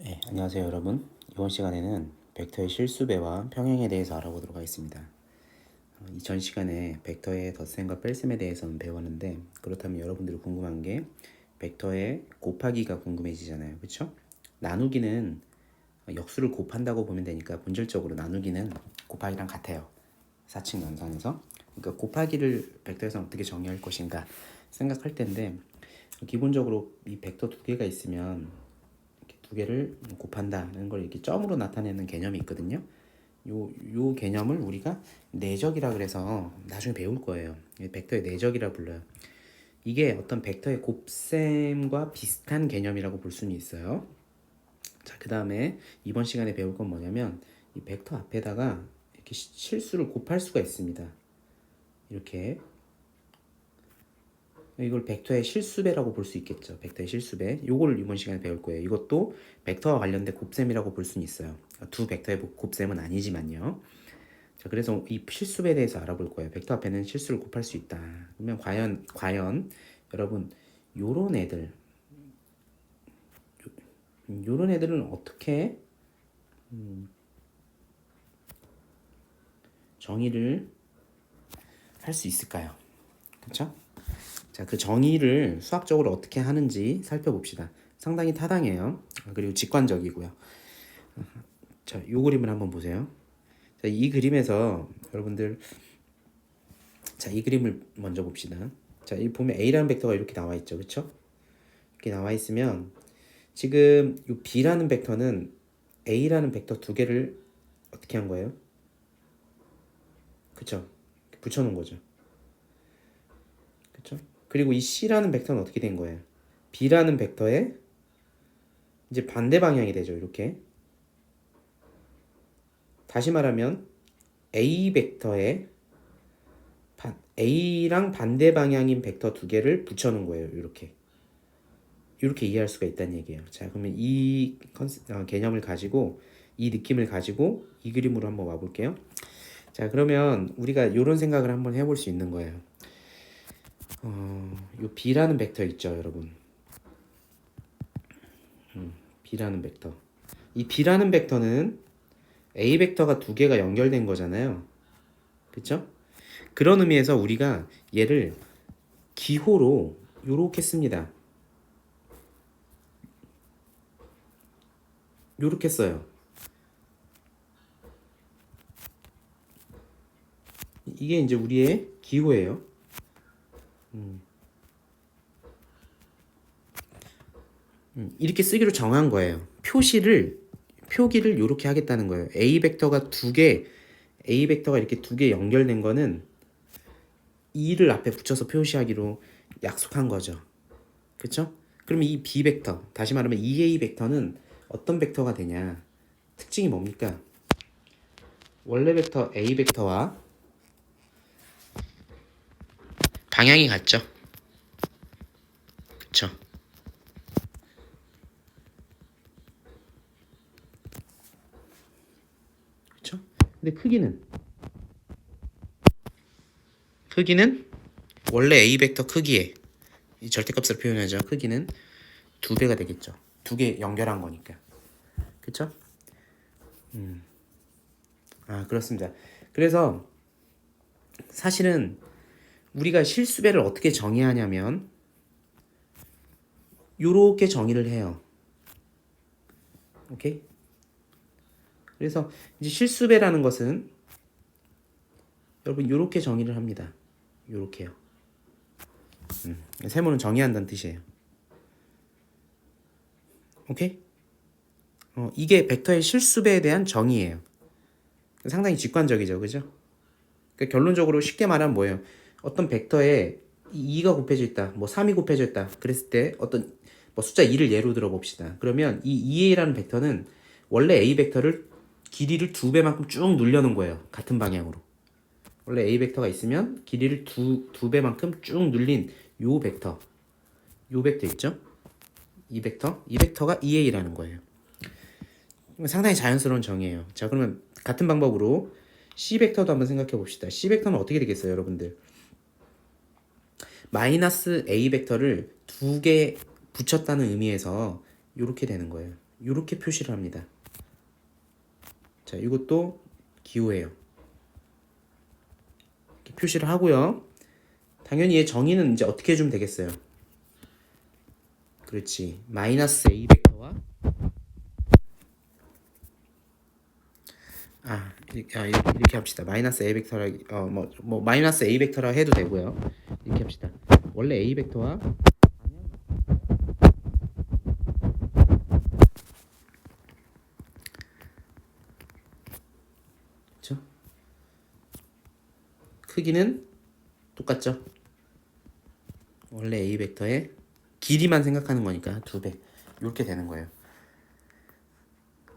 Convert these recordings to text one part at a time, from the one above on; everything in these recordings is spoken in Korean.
네, 안녕하세요 여러분. 이번 시간에는 벡터의 실수배와 평행에 대해서 알아보도록 하겠습니다. 어, 이전 시간에 벡터의 덧셈과 뺄셈에 대해서는 배웠는데 그렇다면 여러분들이 궁금한 게 벡터의 곱하기가 궁금해지잖아요. 그렇죠? 나누기는 역수를 곱한다고 보면 되니까 본질적으로 나누기는 곱하기랑 같아요. 사칙 연산에서. 그러니까 곱하기를 벡터에서 어떻게 정의할 것인가 생각할 텐데 기본적으로 이 벡터 두 개가 있으면 두 개를 곱한다는 걸 이렇게 점으로 나타내는 개념이 있거든요. 요, 요 개념을 우리가 내적이라 그래서 나중에 배울 거예요. 이 벡터의 내적이라 불러요. 이게 어떤 벡터의 곱셈과 비슷한 개념이라고 볼 수는 있어요. 자, 그 다음에 이번 시간에 배울 건 뭐냐면 이 벡터 앞에다가 이렇게 시- 실수를 곱할 수가 있습니다. 이렇게 이걸 벡터의 실수배라고 볼 수 있겠죠. 벡터의 실수배. 요거를 이번 시간에 배울 거예요. 이것도 벡터와 관련된 곱셈이라고 볼 수는 있어요. 두 벡터의 곱셈은 아니지만요. 자, 그래서 이 실수배에 대해서 알아볼 거예요. 벡터 앞에는 실수를 곱할 수 있다. 그러면 과연 과연 여러분 요런 애들 요- 요런 애들은 어떻게 음, 정의를 할 수 있을까요? 그렇죠? 자, 그 정의를 수학적으로 어떻게 하는지 살펴봅시다. 상당히 타당해요. 아, 그리고 직관적이고요. 자, 이 그림을 한번 보세요. 자, 이 그림에서 여러분들 자, 이 그림을 먼저 봅시다. 자, 이 보면 A라는 벡터가 이렇게 나와 있죠. 그렇죠? 이렇게 나와 있으면 지금 이 B라는 벡터는 A라는 벡터 두 개를 어떻게 한 거예요? 그쵸? 붙여 놓은 거죠. 그쵸? 그리고 이 C라는 벡터는 어떻게 된 거예요? B라는 벡터의 이제 반대 방향이 되죠. 이렇게. 다시 말하면 A 벡터에 반- A랑 반대 방향인 벡터 두 개를 붙여 놓은 거예요. 이렇게. 이렇게 이해할 수가 있다는 얘기예요. 자, 그러면 이 컨셉, 어, 개념을 가지고 이 느낌을 가지고 이 그림으로 한번 와 볼게요. 자, 그러면 우리가 이런 생각을 한번 해볼 수 있는 거예요. 어, 요 B라는 벡터 있죠, 여러분. 음, B라는 벡터. 이 B라는 벡터는 A 벡터가 두 개가 연결된 거잖아요. 그쵸? 그런 의미에서 우리가 얘를 기호로 요렇게 씁니다. 요렇게 써요. 이게 이제 우리의 기호예요. 음, 이렇게 쓰기로 정한 거예요. 표시를 표기를 이렇게 하겠다는 거예요. A 벡터가 두 개, A 벡터가 이렇게 두 개 연결된 거는 2를 앞에 붙여서 표시하기로 약속한 거죠. 그렇죠? 그럼 이 B 벡터, 다시 말하면 2A 벡터는 어떤 벡터가 되냐? 특징이 뭡니까? 원래 벡터 A 벡터와 방향이 같죠? 그쵸? 그쵸? 근데 크기는 크기는 원래 A 벡터 크기에 이 절대값으로 표현하죠. 크기는 두 배가 되겠죠. 두 개 연결한 거니까. 그쵸? 음. 아, 그렇습니다. 그래서 사실은 우리가 실수배를 어떻게 정의하냐면 요렇게 정의를 해요. 오케이? 그래서 이제 실수배라는 것은 여러분 요렇게 정의를 합니다. 요렇게요. 음, 세모는 정의한다는 뜻이에요. 오케이? 어, 이게 벡터의 실수배에 대한 정의예요. 상당히 직관적이죠, 그죠? 그러니까 결론적으로 쉽게 말하면 뭐예요? 어떤 벡터에 2가 곱해져 있다, 뭐 3이 곱해져 있다. 그랬을 때 어떤 뭐 숫자 2를 예로 들어 봅시다. 그러면 이 2a라는 벡터는 원래 a 벡터를 길이를 두 배만큼 쭉 눌려놓은 거예요. 같은 방향으로. 원래 a 벡터가 있으면 길이를 두, 두 배만큼 쭉 눌린 요 벡터. 요 벡터 있죠? 이 벡터. 이 벡터가 2a라는 거예요. 상당히 자연스러운 정의예요. 자, 그러면 같은 방법으로 C 벡터도 한번 생각해 봅시다. C 벡터는 어떻게 되겠어요, 여러분들? 마이너스 A 벡터를 두 개 붙였다는 의미에서 이렇게 되는 거예요. 이렇게 표시를 합니다. 자, 이것도 기호예요. 표시를 하고요. 당연히 얘 정의는 이제 어떻게 해주면 되겠어요? 그렇지. 마이너스 a 벡터와 아, 이렇게, 아, 이렇게 합시다. 마이너스 a 벡터라 어뭐 뭐 마이너스 a 벡터라 해도 되고요. 이렇게 합시다. 원래 a 벡터와 그렇죠? 크기는 똑같죠? 원래 a 벡터의 길이만 생각하는 거니까 두 배. 이렇게 되는 거예요.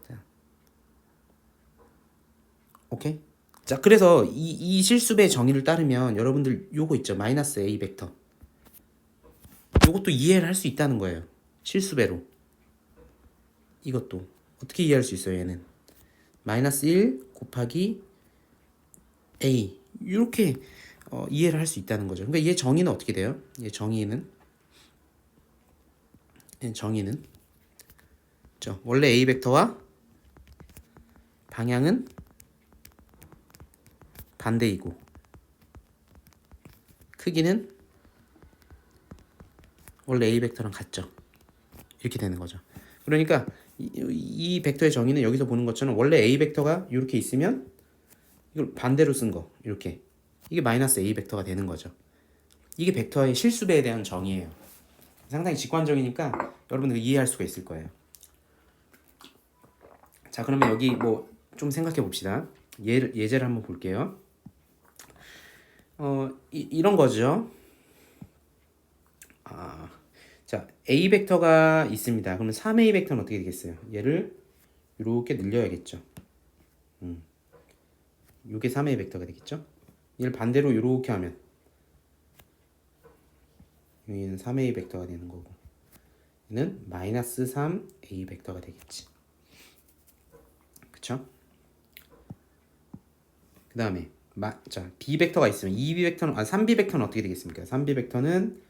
자. 오케이? 자, 그래서 이, 이 실수배 정의를 따르면 여러분들 요거 있죠. 마이너스 a 벡터. 요것도 이해를 할 수 있다는 거예요. 실수배로. 이것도 어떻게 이해할 수 있어요, 얘는? 마이너스 1 곱하기 a 이렇게 어, 이해를 할 수 있다는 거죠. 그러니까 얘 정의는 어떻게 돼요? 얘 정의는 얘 정의는 죠 원래 a 벡터와 방향은 반대이고 크기는 원래 a 벡터랑 같죠. 이렇게 되는 거죠. 그러니까 이, 이 벡터의 정의는 여기서 보는 것처럼 원래 a 벡터가 이렇게 있으면 이걸 반대로 쓴 거 이렇게 이게 마이너스 a 벡터가 되는 거죠. 이게 벡터의 실수배에 대한 정의예요. 상당히 직관적이니까 여러분들 이해할 수가 있을 거예요. 자 그러면 여기 뭐 좀 생각해 봅시다. 예, 예제를 한번 볼게요. 어 이, 이런 거죠. 아, 자 a 벡터가 있습니다. 그러면 3a 벡터는 어떻게 되겠어요? 얘를 이렇게 늘려야겠죠. 음. 요게 3a 벡터가 되겠죠? 얘를 반대로 이렇게 하면 여기는 3a 벡터가 되는 거고 얘는 마이너스 3a 벡터가 되겠지. 그쵸? 그 다음에 자 b 벡터가 있으면 2b 벡터는 아 3b 벡터는 어떻게 되겠습니까? 3b 벡터는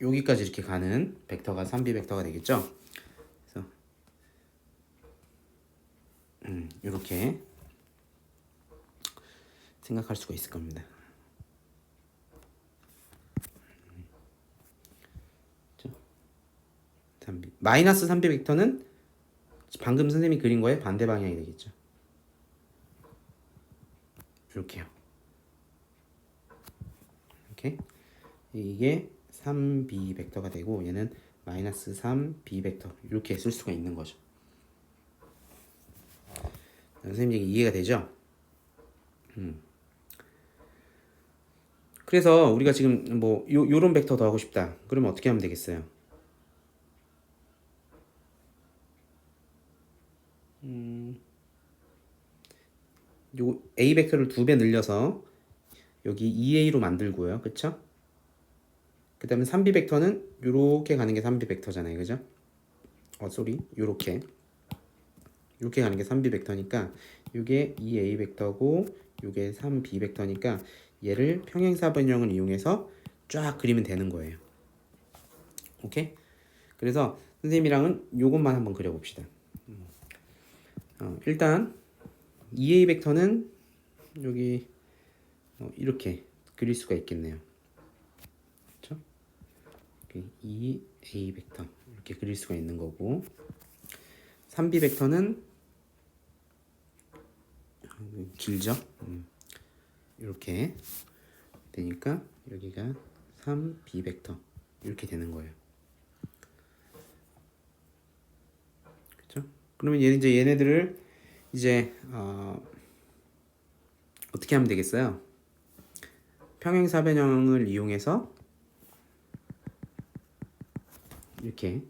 여기까지 이렇게 가는 벡터가 3b 벡터가 되겠죠? 그래서 음, 이렇게 생각할 수가 있을 겁니다. 3b 마이너스 3b 벡터는 방금 선생님이 그린 거에 반대 방향이 되겠죠. 이렇게요. 이렇게 이게 3b 벡터가 되고 얘는 마이너스 3b 벡터 이렇게 쓸 수가 있는 거죠. 선생님 얘기 이해가 되죠? 음. 그래서 우리가 지금 뭐 요, 요런 벡터 더 하고 싶다. 그러면 어떻게 하면 되겠어요? 음. 요 a 벡터를 두 배 늘려서 여기 2a로 만들고요. 그쵸? 그 다음에 3b 벡터는 요렇게 가는 게 3b 벡터잖아요. 그죠? 어, 쏘리. 요렇게. 이렇게 가는 게 3b 벡터니까 이게 2a 벡터고 이게 3b 벡터니까 얘를 평행사 변형을 이용해서 쫙 그리면 되는 거예요. 오케이? 그래서 선생님이랑은 요것만 한번 그려봅시다. 어, 일단 2a 벡터는 여기 어, 이렇게 그릴 수가 있겠네요. 그렇죠? 2a 벡터 이렇게 그릴 수가 있는 거고 3b 벡터는 길죠? 음. 이렇게 되니까 여기가 3b 벡터 이렇게 되는 거예요. 그렇죠? 그러면 얘 이제 얘네들을 이제 어, 어떻게 하면 되겠어요? 평행사 변형을 이용해서 이렇게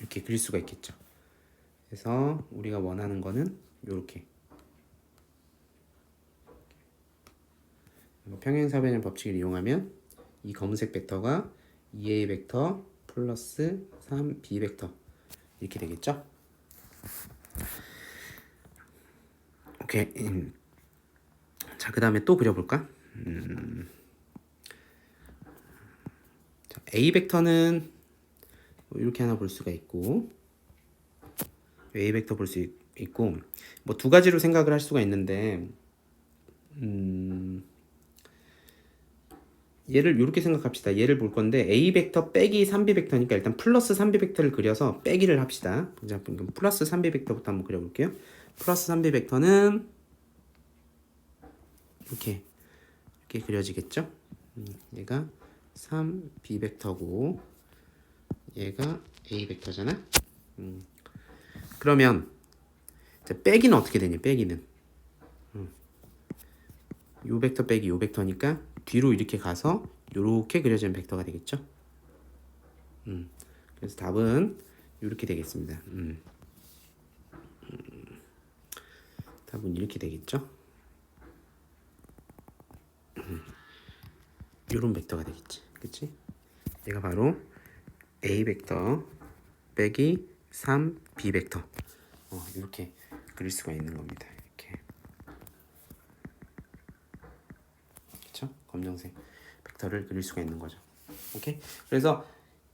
이렇게 그릴 수가 있겠죠. 그래서 우리가 원하는 거는 이렇게 평행사변형 법칙을 이용하면 이 검은색 벡터가 2a 벡터 플러스 3b 벡터 이렇게 되겠죠. 오케이. 음. 자, 그 다음에 또 그려볼까? 음. 자, A 벡터는 뭐 이렇게 하나 볼 수가 있고, A 벡터 볼 수 있고, 뭐 두 가지로 생각을 할 수가 있는데, 음, 얘를 이렇게 생각합시다. 얘를 볼 건데 A 벡터 빼기 3B 벡터니까 일단 플러스 3B 벡터를 그려서 빼기를 합시다. 자, 그럼 플러스 3B 벡터부터 한번 그려볼게요. 플러스 3B 벡터는 이렇게 이렇게 그려지겠죠? 음, 얘가 3B 벡터고 얘가 A 벡터잖아. 음, 그러면 자, 빼기는 어떻게 되냐? 빼기는 음, 요 벡터 빼기 요 벡터니까 뒤로 이렇게 가서 이렇게 그려지는 벡터가 되겠죠? 음, 그래서 답은 이렇게 되겠습니다. 음. 음, 답은 이렇게 되겠죠? 이런 벡터가 되겠지, 그렇지? 얘가 바로 a 벡터 빼기 3b 벡터 어, 이렇게 그릴 수가 있는 겁니다. 이렇게 그렇죠? 검정색 벡터를 그릴 수가 있는 거죠. 오케이? 그래서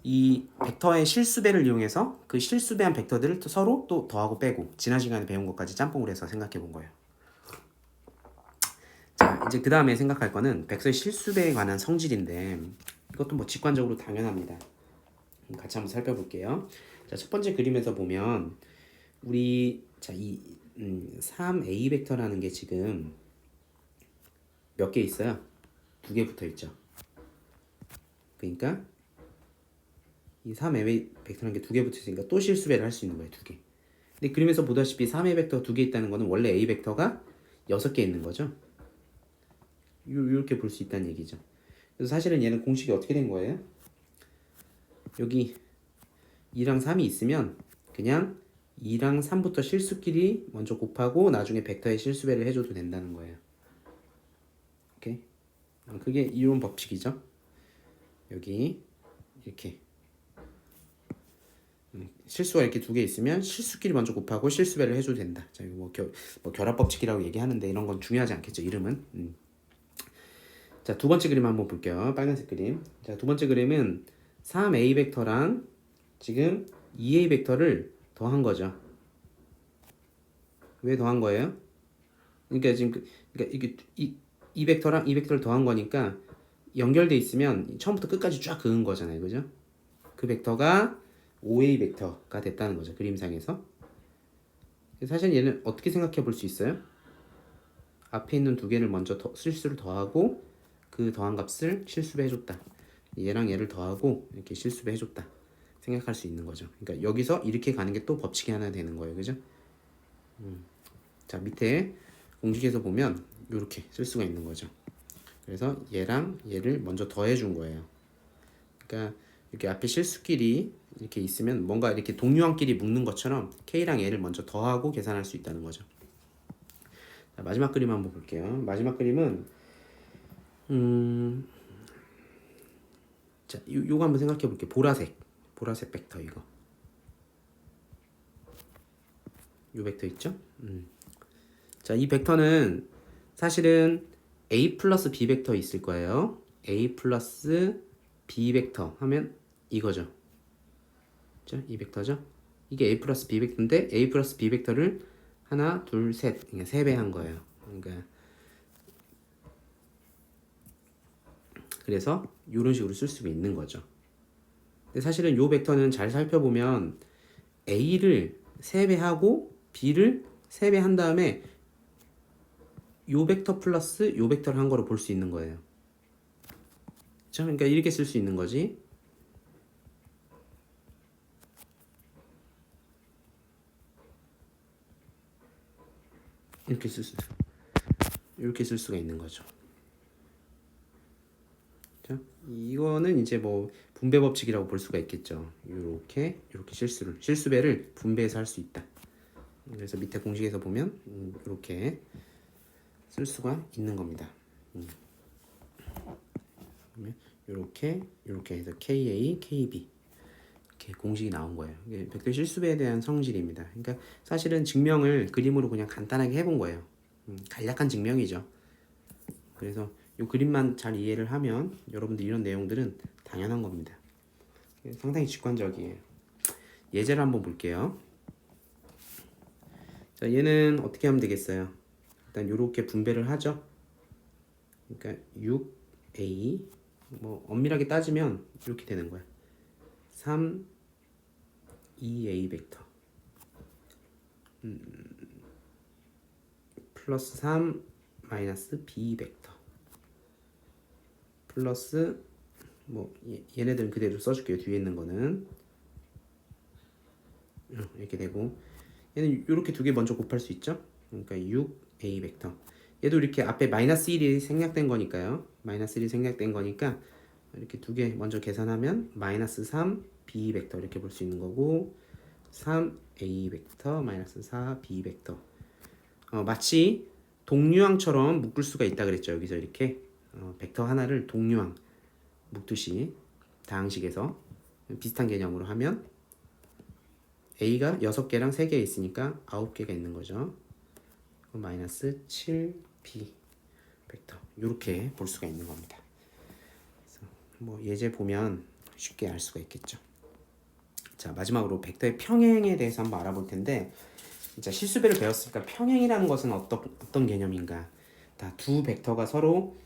이 벡터의 실수배를 이용해서 그 실수배한 벡터들을 또 서로 또 더하고 빼고 지난 시간에 배운 것까지 짬뽕을 해서 생각해 본 거예요. 자, 이제 그 다음에 생각할 거는 벡터의 실수배에 관한 성질인데 이것도 뭐 직관적으로 당연합니다. 음, 같이 한번 살펴볼게요. 자, 첫 번째 그림에서 보면 우리 자, 이 음, 3a 벡터라는 게 지금 몇 개 있어요? 두 개 붙어 있죠. 그러니까 이 3a 벡터라는 게 두 개 붙어 있으니까 또 실수배를 할 수 있는 거예요, 두 개. 근데 그림에서 보다시피 3a 벡터 두 개 있다는 거는 원래 a 벡터가 여섯 개 있는 거죠. 이렇게 볼 수 있다는 얘기죠. 그래서 사실은 얘는 공식이 어떻게 된 거예요? 여기 2랑 3이 있으면 그냥 2랑 3부터 실수끼리 먼저 곱하고 나중에 벡터의 실수배를 해줘도 된다는 거예요. 어, 그게 이론 법칙이죠. 여기 이렇게 음, 실수가 이렇게 두 개 있으면 실수끼리 먼저 곱하고 실수배를 해줘도 된다. 자, 이거 뭐, 결, 뭐 결합 법칙이라고 얘기하는데 이런 건 중요하지 않겠죠. 이름은. 음. 자, 두 번째 그림 한번 볼게요. 빨간색 그림. 자, 두 번째 그림은 3a 벡터랑 지금 2a 벡터를 더한 거죠. 왜 더한 거예요? 그러니까 지금 그, 그러니까 이게 이, 이 벡터랑 이 벡터를 더한 거니까 연결돼 있으면 처음부터 끝까지 쫙 그은 거잖아요. 그죠? 그 벡터가 5a 벡터가 됐다는 거죠. 그림상에서. 사실 얘는 어떻게 생각해 볼 수 있어요? 앞에 있는 두 개를 먼저 더, 실수를 더하고 그 더한 값을 실수배 해줬다. 얘랑 얘를 더하고 이렇게 실수배 해줬다. 생각할 수 있는 거죠. 그러니까 여기서 이렇게 가는 게 또 법칙이 하나 되는 거예요. 그죠? 음. 자, 밑에 공식에서 보면 이렇게 쓸 수가 있는 거죠. 그래서 얘랑 얘를 먼저 더해 준 거예요. 그러니까 이렇게 앞에 실수끼리 이렇게 있으면 뭔가 이렇게 동류항끼리 묶는 것처럼 K랑 얘를 먼저 더하고 계산할 수 있다는 거죠. 자, 마지막 그림 한번 볼게요. 마지막 그림은 음, 자, 요, 요거 한번 생각해 볼게요. 보라색, 보라색 벡터 이거. 요 벡터 있죠? 음. 자, 이 벡터는 사실은 a 플러스 b 벡터 있을 거예요. a 플러스 b 벡터 하면 이거죠. 자, 이 벡터죠? 이게 a 플러스 b 벡터인데 a 플러스 b 벡터를 하나, 둘, 셋, 그러니까 세배 한 거예요. 그러니까 그래서 이런 식으로 쓸 수가 있는 거죠. 근데 사실은 요 벡터는 잘 살펴보면 a를 세배하고 b를 세배한 다음에 요 벡터 플러스 요 벡터를 한 거로 볼 수 있는 거예요. 그렇죠? 그러니까 이렇게 쓸 수 있는 거지. 이렇게 쓸 수, 이렇게 쓸 수가 있는 거죠. 자, 이거는 이제 뭐 분배 법칙이라고 볼 수가 있겠죠. 이렇게 이렇게 실수를 실수배를 분배해서 할 수 있다. 그래서 밑에 공식에서 보면 음, 이렇게 쓸 수가 있는 겁니다. 음. 이렇게 이렇게 해서 KA, KB 이렇게 공식이 나온 거예요. 이게 벡터 실수배에 대한 성질입니다. 그러니까 사실은 증명을 그림으로 그냥 간단하게 해본 거예요. 음, 간략한 증명이죠. 그래서 이 그림만 잘 이해를 하면 여러분들 이런 내용들은 당연한 겁니다. 상당히 직관적이에요. 예제를 한번 볼게요. 자, 얘는 어떻게 하면 되겠어요? 일단 이렇게 분배를 하죠. 그러니까 6a 뭐 엄밀하게 따지면 이렇게 되는 거야. 3 2a 벡터 음, 플러스 3 마이너스 b 벡터 플러스 뭐 얘- 얘네들은 그대로 써줄게요. 뒤에 있는 거는 어, 이렇게 되고 얘는 이렇게 두 개 먼저 곱할 수 있죠. 그러니까 6a 벡터. 얘도 이렇게 앞에 마이너스 1이 생략된 거니까요. 마이너스 1이 생략된 거니까 이렇게 두 개 먼저 계산하면 마이너스 3 b 벡터 이렇게 볼 수 있는 거고 3a 벡터 마이너스 4 b 벡터. 어, 마치 동류항처럼 묶을 수가 있다 그랬죠. 여기서 이렇게 어, 벡터 하나를 동류항 묶듯이 다항식에서 비슷한 개념으로 하면 a가 6개랑 3개 있으니까 9개가 있는 거죠. 마이너스 7b 벡터 이렇게 볼 수가 있는 겁니다. 그래서 뭐 예제 보면 쉽게 알 수가 있겠죠. 자 마지막으로 벡터의 평행에 대해서 한번 알아볼 텐데 진짜 실수배를 배웠으니까 평행이라는 것은 어떤 어떤 개념인가? 다 두 벡터가 서로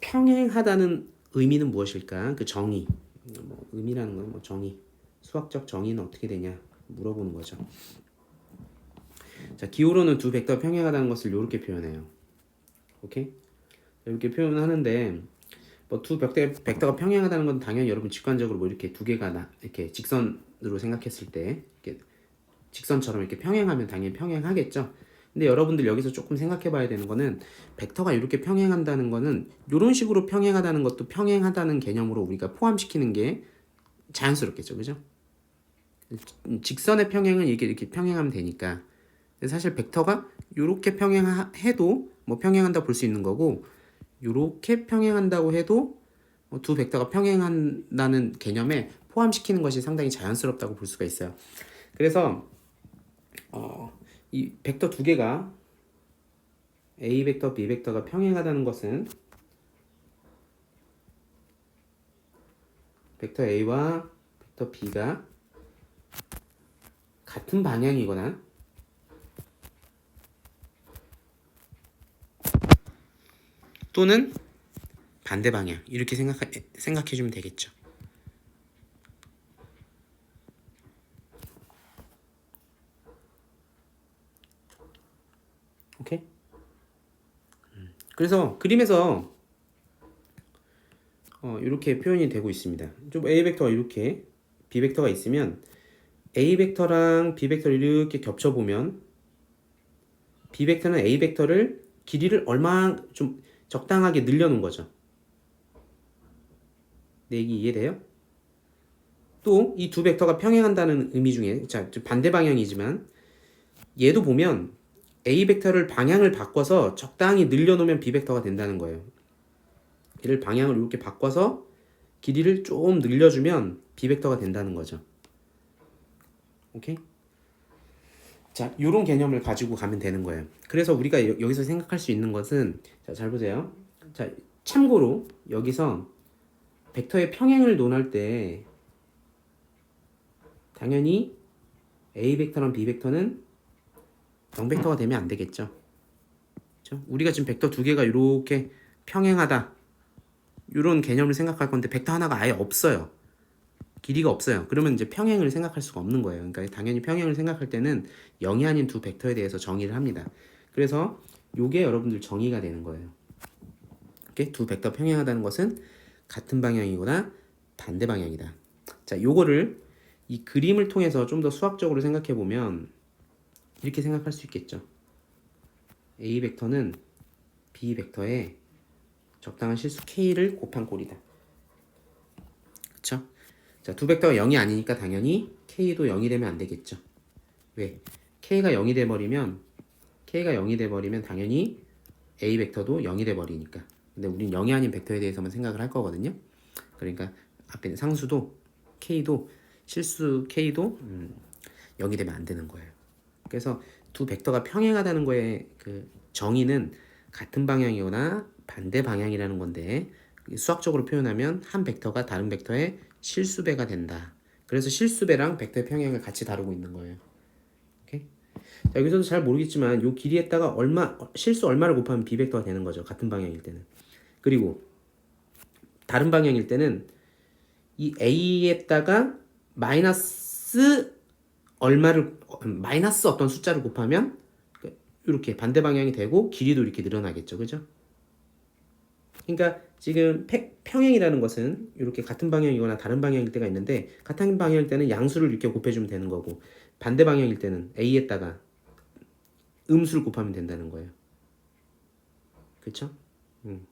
평행하다는 의미는 무엇일까? 그 정의 뭐 의미라는 건 뭐 정의 수학적 정의는 어떻게 되냐 물어보는 거죠. 자 기호로는 두 벡터 평행하다는 것을 이렇게 표현해요. 오케이 이렇게 표현하는데 뭐 두 벡터 벡터가 평행하다는 건 당연히 여러분 직관적으로 뭐 이렇게 두 개가 나 이렇게 직선으로 생각했을 때 이렇게 직선처럼 이렇게 평행하면 당연히 평행하겠죠. 근데 여러분들 여기서 조금 생각해 봐야 되는 거는 벡터가 이렇게 평행한다는 거는 이런 식으로 평행하다는 것도 평행하다는 개념으로 우리가 포함시키는 게 자연스럽겠죠. 그죠? 직선의 평행은 이게 이렇게 평행하면 되니까. 사실 벡터가 이렇게 평행해도 뭐 평행한다 볼 수 있는 거고 이렇게 평행한다고 해도 뭐두 벡터가 평행한다는 개념에 포함시키는 것이 상당히 자연스럽다고 볼 수가 있어요. 그래서 어, 이 벡터 두 개가 a 벡터, b 벡터가 평행하다는 것은 벡터 a와 벡터 b가 같은 방향이거나 또는 반대 방향 이렇게 생각 생각해 주면 되겠죠. 오케이? 음, 그래서 그림에서 어, 이렇게 표현이 되고 있습니다. 좀 A 벡터가 이렇게 B 벡터가 있으면 A 벡터랑 B 벡터를 이렇게 겹쳐 보면 B 벡터는 A 벡터를 길이를 얼마 좀 적당하게 늘려놓은 거죠. 내 얘기 이해돼요? 또 이 두 벡터가 평행한다는 의미 중에 자 반대 방향이지만 얘도 보면 A 벡터를 방향을 바꿔서 적당히 늘려놓으면 B 벡터가 된다는 거예요. 얘를 방향을 이렇게 바꿔서 길이를 좀 늘려주면 B 벡터가 된다는 거죠. 오케이? 자, 요런 개념을 가지고 가면 되는 거예요. 그래서 우리가 여, 여기서 생각할 수 있는 것은 자, 잘 보세요. 자, 참고로 여기서 벡터의 평행을 논할 때 당연히 A 벡터랑 B 벡터는 0벡터가 되면 안 되겠죠. 그렇죠? 우리가 지금 벡터 두 개가 이렇게 평행하다. 이런 개념을 생각할 건데 벡터 하나가 아예 없어요. 길이가 없어요. 그러면 이제 평행을 생각할 수가 없는 거예요. 그러니까 당연히 평행을 생각할 때는 0이 아닌 두 벡터에 대해서 정의를 합니다. 그래서 요게 여러분들 정의가 되는 거예요. 이렇게 두 벡터 평행하다는 것은 같은 방향이거나 반대 방향이다. 자, 요거를 이 그림을 통해서 좀 더 수학적으로 생각해 보면 이렇게 생각할 수 있겠죠. A 벡터는 B 벡터에 적당한 실수 K를 곱한 꼴이다. 그쵸? 자, 두 벡터가 0이 아니니까 당연히 K도 0이 되면 안 되겠죠. 왜? K가 0이 돼 버리면 K가 0이 돼 버리면 당연히 A 벡터도 0이 돼 버리니까. 근데 우린 0이 아닌 벡터에 대해서만 생각을 할 거거든요. 그러니까 앞에 상수도 K도 실수 K도 음, 0이 되면 안 되는 거예요. 그래서 두 벡터가 평행하다는 거에 그 정의는 같은 방향이거나 반대 방향이라는 건데 수학적으로 표현하면 한 벡터가 다른 벡터의 실수배가 된다. 그래서 실수배랑 벡터의 평행을 같이 다루고 있는 거예요. 오케이? 자, 여기서도 잘 모르겠지만 요 길이에다가 얼마 실수 얼마를 곱하면 b 벡터가 되는 거죠. 같은 방향일 때는. 그리고 다른 방향일 때는 이 a에다가 마이너스 얼마를 마이너스 어떤 숫자를 곱하면 이렇게 반대 방향이 되고 길이도 이렇게 늘어나겠죠. 그죠? 그러니까 지금 팩- 평행이라는 것은 이렇게 같은 방향이거나 다른 방향일 때가 있는데 같은 방향일 때는 양수를 이렇게 곱해주면 되는 거고 반대 방향일 때는 a에다가 음수를 곱하면 된다는 거예요. 그렇죠? 음.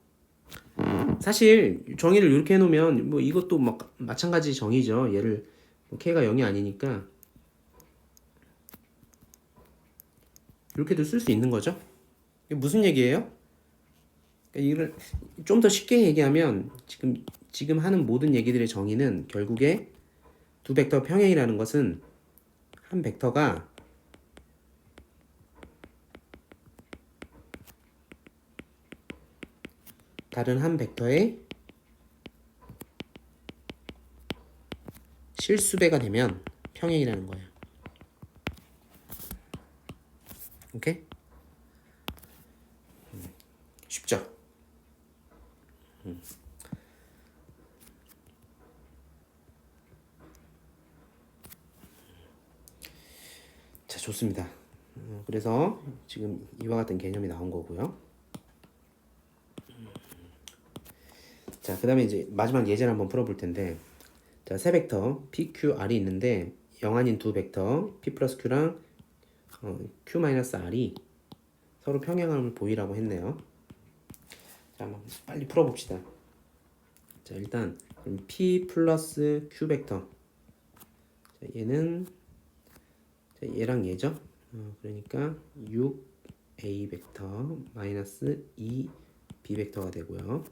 사실 정의를 이렇게 해놓으면 뭐 이것도 막 마찬가지 정의죠. 얘를 뭐 k가 0이 아니니까 이렇게도 쓸 수 있는 거죠. 이게 무슨 얘기예요? 이걸 좀 더 쉽게 얘기하면 지금 지금 하는 모든 얘기들의 정의는 결국에 두 벡터 평행이라는 것은 한 벡터가 다른 한 벡터의 실수배가 되면 평행이라는 거예요. 오케이? 음, 쉽죠? 음. 자, 좋습니다. 어, 그래서 지금 이와 같은 개념이 나온 거고요. 자, 그 다음에 이제 마지막 예제를 한번 풀어볼 텐데, 자, 세 벡터 p, q, r이 있는데 영 아닌 두 벡터 p 플러스 q랑 어, q 마이너스 r이 서로 평행함을 보이라고 했네요. 자, 한번 빨리 풀어봅시다. 자, 일단 p 플러스 q 벡터. 자, 얘는 자, 얘랑 얘죠. 어, 그러니까 6a 벡터 마이너스 2b 벡터가 되고요.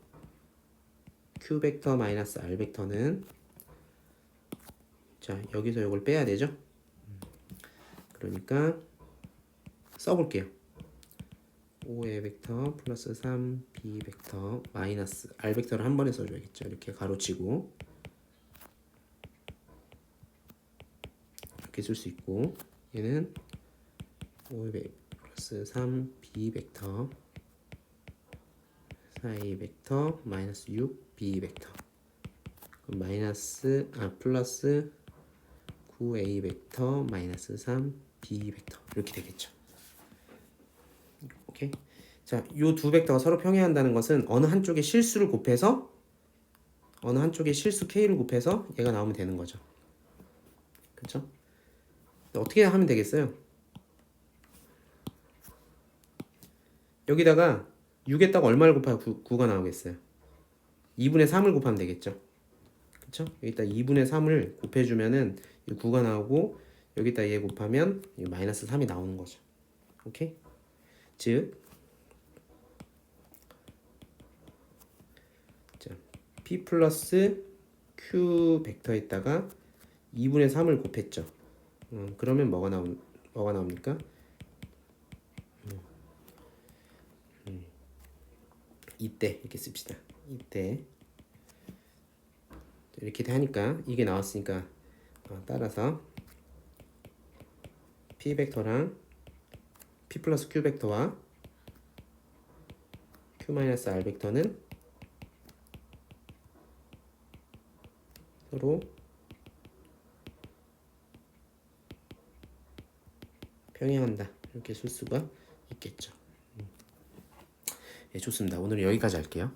q 벡터 마이너스 r 벡터는 자 여기서 이걸 빼야 되죠. 음, 그러니까 써볼게요. 5의 벡터 플러스 3b 벡터 마이너스 r 벡터를 한 번에 써줘야겠죠. 이렇게 가로치고 이렇게 쓸 수 있고 얘는 5의 벡 플러스 3b 벡터 4a 벡터 마이너스 6b 벡터 마이너스 아 플러스 9a 벡터 마이너스 3b 벡터 이렇게 되겠죠. 오케이. 자, 요 두 벡터가 서로 평행한다는 것은 어느 한쪽에 실수를 곱해서 어느 한쪽에 실수 k를 곱해서 얘가 나오면 되는 거죠. 그렇죠? 어떻게 하면 되겠어요? 여기다가 6에다가 얼마를 곱하면 9, 9가 나오겠어요? 2분의 3을 곱하면 되겠죠? 그쵸? 여기다 2분의 3을 곱해주면은 이 9가 나오고 여기다 얘 곱하면 이 마이너스 3이 나오는 거죠. 오케이? 즉 자, p 플러스 q 벡터에다가 2분의 3을 곱했죠. 음, 그러면 뭐가 나오 뭐가 나옵니까? 음, 음, 이때 이렇게 씁시다. 이때 이렇게 하니까 이게 나왔으니까 어, 따라서 p 벡터랑 p 플러스 q 벡터와 q 마이너스 r 벡터는 서로 평행한다 이렇게 쓸 수가 있겠죠. 음. 예, 좋습니다. 오늘 여기까지 할게요.